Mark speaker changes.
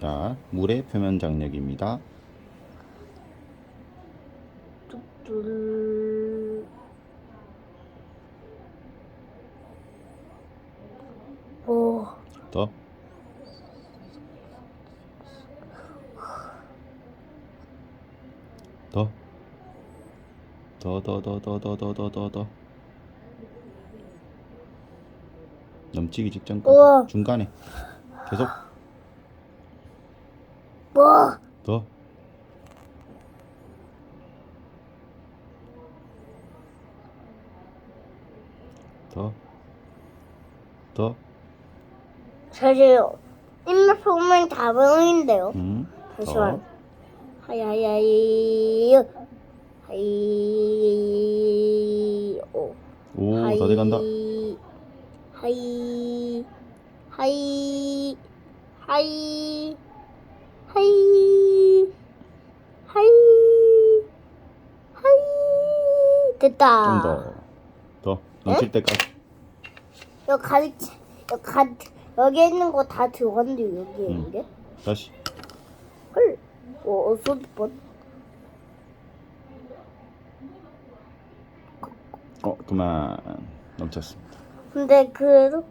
Speaker 1: 자, 물의 표면 장력입니다.
Speaker 2: 둘. 오,
Speaker 1: 더. 더. 더, 더, 더, 더, 더, 더, 더, 더, 더. 넘치기 직전까지.
Speaker 2: 우와.
Speaker 1: 중간에. 계속.
Speaker 2: 뭐?
Speaker 1: 더. 더. 더.
Speaker 2: 사실 입맛 보면 다 보이는데요.
Speaker 1: 음.
Speaker 2: 잠시만.
Speaker 1: 더.
Speaker 2: 하야야이 하이 오
Speaker 1: 오,
Speaker 2: 하이
Speaker 1: 다 돼간다.
Speaker 2: 하이 하이 하이 하이 하이 하이 됐다.
Speaker 1: 좀 더. 더. 넘칠 때까지.
Speaker 2: 여기 가득 여기 가 여기 있는 거 다 들어갔는데 여기
Speaker 1: 음.
Speaker 2: 있는 게
Speaker 1: 다시.
Speaker 2: 헐. 어, 어서 번.
Speaker 1: 어, 그만. 넘쳤습니다.
Speaker 2: 근데 그래도